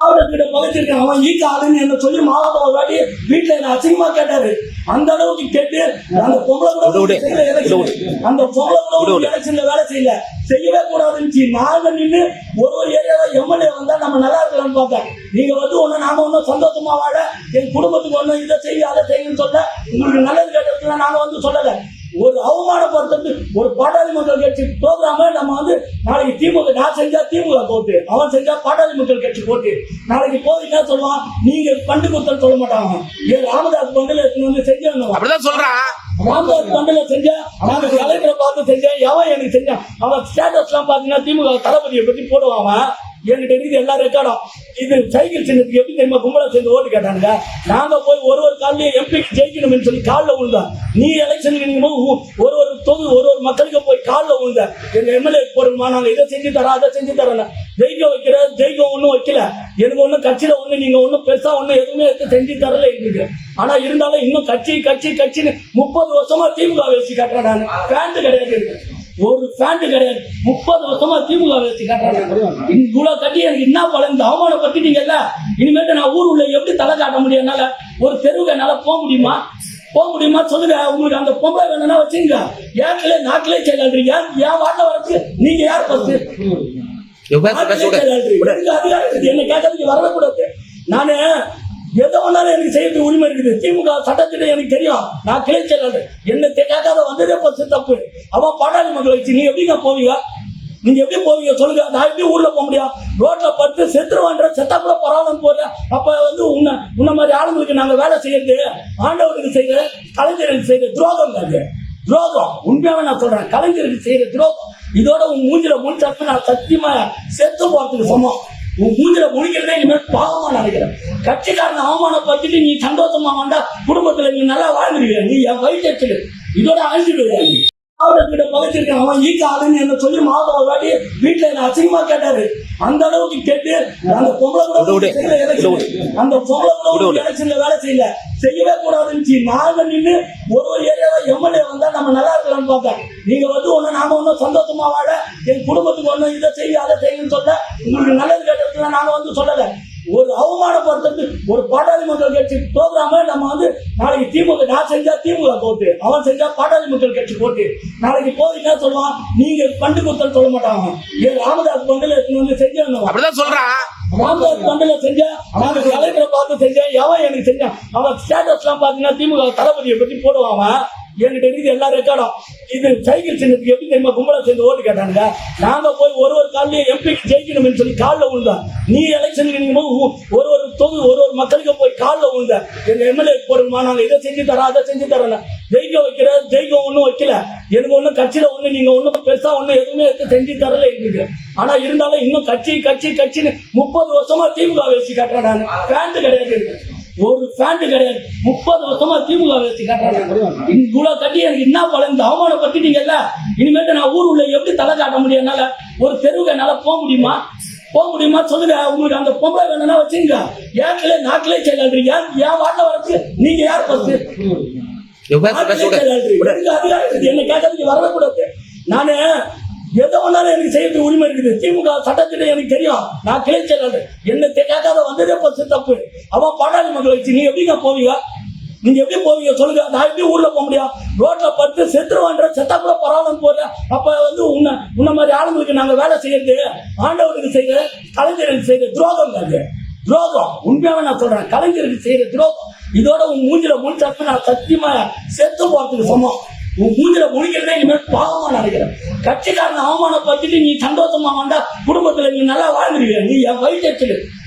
மாவட்டத்திட்ட பகிர்ந்திருக்கேன் அவன் ஈக்க ஆளுன்னு என்ன சொல்லி மாவட்டம் ஒரு வாட்டி வீட்டுல என்ன அசிங்கமா கேட்டாரு. அந்த அளவுக்கு கேட்டு அந்த பொம்பளை கூட. அந்த பொம்பளை கூட எலெக்ஷன்ல வேலை செய்யல செய்யவே கூடாதுன்னு நாங்க நின்று ஒரு ஒரு ஏரியாவை எம்எல்ஏ வந்தா நம்ம நல்லா இருக்கலாம்னு பார்த்தேன். நீங்க வந்து ஒண்ணு நாம ஒன்றும் சந்தோஷமா வாழ என் குடும்பத்துக்கு ஒண்ணு இதை செய்ய அதை செய்யுன்னு சொல்ல உங்களுக்கு நல்லது கேட்டதுக்கு நாங்க வந்து சொல்லல. ஒரு அவமானப்படுத்துறது ஒரு பாட்டாளி மக்கள் கட்சி ப்ரோக்ராம நம்ம வந்து நாளைக்கு திமுக நான் செஞ்சா திமுக போட்டு அவன் செஞ்சா பாட்டாளி மக்கள் கட்சி போட்டு நாளைக்கு போய் என்ன சொல்லுவான்? நீங்க பண்டு குத்தல் சொல்ல மாட்டாங்க. ஏன் ராமதாஸ் பண்டில் வந்து செஞ்சு அப்படிதான் சொல்றான் ராமதாஸ் பண்டில செஞ்சேன் நாங்க கலைஞரை பார்த்து செஞ்சேன் எவன் எனக்கு செஞ்சான்? அவன் ஸ்டேட்டஸ்லாம் பார்த்தீங்கன்னா திமுக தளபதியை பத்தி போடுவான் என்கிட்ட இருக்குது எல்லா ரெக்கார்டும் இது சைக்கிள் சின்னத்துக்கு எப்படி தெரியுமா கும்பலை சேர்ந்து ஓட்டு கேட்டானுங்க? நாங்க போய் ஒரு ஒரு காலையும் எம்பிக்கு ஜெயிக்கணும்னு சொல்லி காலில் விழுந்தோம். நீ எலெக்ஷனுக்கு நீங்க போய் ஒரு ஒரு தொகு ஒரு ஒரு மக்களுக்கு போய் காலில் விழுந்த எங்க எம்எல்ஏ போடுமா நாங்க இதை செஞ்சு தரோம் அதை செஞ்சு தரோம் ஜெயிக்க வைக்கிற ஜெயிக்க ஒன்றும் வைக்கல. எனக்கு ஒன்றும் கட்சியில ஒன்றும் நீங்க ஒன்றும் பெருசா ஒன்றும் எதுவுமே எடுத்து செஞ்சு தரல எங்களுக்கு. ஆனா இருந்தாலும் இன்னும் கட்சி கட்சி கட்சின்னு முப்பது வருஷமா திமுக வச்சு கட்டுறேன் நான். பேண்ட் கிடையாது ஒரு பேண்ட் கிடையாது. முப்பது வருஷமா திமுக வச்சு கட்டுறேன் இவ்வளவு கட்டி எனக்கு என்ன பலன்? இந்த அவமானப்பட்டுட்டீங்கல்ல இனிமேட்டு நான் ஊர் உள்ள எப்படி தலை காட்ட முடியும்? என்னால ஒரு தெருவுக்கு என்னால போக முடியுமா? போக முடியுமா? சொல்லுங்க. உங்களுக்கு அந்த பொம்பளை வேணும்னா வச்சுங்க ஏற்கனவே நாட்டிலே செயலாளர். ஏன் என் வாட்டில் வரதுக்கு நீங்க யார் இருக்குது. என்னை கேட்கறதுக்கு வரக்கூடாது. நானு எதை வேணாலும் எனக்கு செய்யறதுக்கு உரிமை இருக்குது. திமுக சட்டத்திட்ட எனக்கு தெரியும். நான் கிளை செயலாளர். என்ன கேட்காத வந்ததே பத்து தப்பு. அவன் பாடாளி மக்களை வச்சு நீ எப்படிங்க போவீங்க? நீங்க எப்படி போவீங்க சொல்லுங்க. நான் எப்படி ஊர்ல போக முடியும்? ரோட்ல படுத்து செத்துருவான்ற செத்தா கூட பரவாயில்ல போற அப்ப வந்து உன்ன உன்ன மாதிரி ஆளுங்களுக்கு நாங்க வேலை செய்யறது ஆண்டவருக்கு செய்யற கலைஞருக்கு செய்யற துரோகம் அது. துரோகம். உண்மையாவே நான் சொல்றேன். கலைஞருக்கு செய்யற துரோகம். இதோட உன் மூஞ்சில முடிச்சாலும் நான் சத்தியமா செத்து போறதுக்கு சமம். உன் மூஞ்சில முடிக்கிறதே இனிமேல் பாவமா நினைக்கிறேன் கட்சிக்காரன் அவமானப்படுத்திட்டு நீ சந்தோஷமா வந்தா குடும்பத்துல நீ நல்லா வாழ்ந்துருவியா? நீ என் வயிற்று இதோட அழிஞ்சிடுவியா நீ? மாவட்டத்திட்ட பகிர்ந்திருக்கேன் அவன் ஈக்க ஆளுன்னு என்ன சொல்லி மாவட்டம் ஒரு வாட்டி வீட்டுல என்ன அசிங்கமா கேட்டாரு. அந்த அளவுக்கு கேட்டு அந்த பொம்பளை கூட. அந்த பொம்பளை கூட. எலெக்ஷன்ல வேலை செய்யல. செய்யவே கூடாதுன்னு நாங்க நின்று ஒரு ஒரு ஏரியாவை எம்எல்ஏ வந்தா நம்ம நல்லா இருக்கலாம்னு பார்த்தேன். நீங்க வந்து ஒண்ணு நாம ஒன்றும் சந்தோஷமா வாழ என் குடும்பத்துக்கு ஒண்ணு இதை செய்ய அதை செய்யுன்னு சொல்ல உங்களுக்கு நல்லது கேட்டதுக்கு நாங்க வந்து சொல்லல ஒரு அவமானப்படுத்துறது ஒரு பாட்டாளி மக்கள் கட்சி ப்ரோக்ராம நம்ம வந்து நாளைக்கு திமுக நான் செஞ்சா திமுக போட்டு அவன் செஞ்சா பாட்டாளி மக்கள் கட்சி போட்டு நாளைக்கு என்ன சொல்லுவான்? நீங்க பண்டு குத்தல் சொல்ல மாட்டாங்க. ஏன் ராமதாஸ் பண்டில் வந்து செஞ்சு அப்படிதான் சொல்றான் ராமதாஸ் பண்டில செஞ்சேன். நாங்க கலைஞரை பார்த்து செஞ்சேன். எவன் எனக்கு செஞ்சான்? அவன் ஸ்டேட்டஸ்லாம் பார்த்தீங்கன்னா திமுக தளபதியை பத்தி போடுவான் என்கிட்ட இருக்குது எல்லா ரெக்கார்டும் இது சைக்கிள் சின்னத்துக்கு எப்படி தெரியுமா? கும்பலை சேர்ந்து ஓட்டு கேட்டானுங்க. நாங்க போய் ஒரு ஒரு காலையும் எம்பிக்கு ஜெயிக்கணும்னு சொல்லி காலில் விழுந்தோம். நீ எலெக்ஷனுக்கு நீங்க ஒரு ஒரு தொகு ஒரு ஒரு மக்களுக்கு போய் காலில் விழுந்த எங்க எம்எல்ஏ போடுமா நாங்க இதை செஞ்சு தரோம் அதை செஞ்சு தரோம் ஜெயிக்க வைக்கிற ஜெயிக்க ஒன்றும் வைக்கல. எனக்கு ஒன்றும் கட்சியில ஒண்ணு நீங்க ஒன்றும் பெருசா ஒன்றும் எதுவுமே எடுத்து செஞ்சு தரல எங்களுக்கு. ஆனா இருந்தாலும் இன்னும் கட்சி கட்சி கட்சின்னு முப்பது வருஷமா திமுக வச்சு கட்டுறேன் நான். பேண்ட் கிடையாது ஒரு பேண்ட் கிடையாது. முப்பது வருஷமா திமுக வச்சு கட்டுறாங்க இவ்வளவு கட்டி எனக்கு என்ன பலன்? இந்த அவமானப்பட்டுட்டீங்கல்ல இனிமேட்டு நான் ஊர் உள்ள எப்படி தலை காட்ட முடியும்? என்னால ஒரு தெருவுக்கு என்னால போக முடியுமா? போக முடியுமா? சொல்லுங்க. உங்களுக்கு அந்த பொம்பளை வேணும்னா வச்சுங்க. ஏற்கனவே நாட்டிலே ஏன் என் வாட்டில் வரதுக்கு நீங்க யார் இருக்குது. என்னை கேட்கறதுக்கு வரக்கூடாது. நானு எதை வேணாலும் எனக்கு செய்யறதுக்கு உரிமை இருக்குது. திமுக சட்டத்திட்ட எனக்கு தெரியும். நான் கிளை செயலாளர். என்ன கேட்காத வந்ததே பத்து தப்பு. அவன் பாட்டாளி மக்களை வச்சு நீங்க எப்படிங்க போவீங்க? நீங்க எப்படி போவீங்க சொல்லுங்க. நான் எப்படி ஊர்ல போக முடியும்? ரோட்ல படுத்து செத்துருவான்ற செத்தா கூட பரவாயில்ல போறேன் அப்ப வந்து உன்ன உன்ன மாதிரி ஆளுங்களுக்கு நாங்க வேலை செய்யறது ஆண்டவருக்கு செய்யற கலைஞருக்கு செய்யற துரோகம் அது. துரோகம். உண்மையாவே நான் சொல்றேன். கலைஞருக்கு செய்யற துரோகம். இதோட உன் மூஞ்சில முடிச்சாக்க நான் சத்தியமா செத்து போறதுக்கு சமம். உன் மூஞ்சில முடிக்கிறதே இனிமேல் பாவமா நினைக்கிறேன் கட்சிக்காரன் அவமானப்படுத்திட்டு நீ சந்தோஷமா வந்தா குடும்பத்துல நீ நல்லா வாழ்ந்துருவியா நீ என் வயிற்று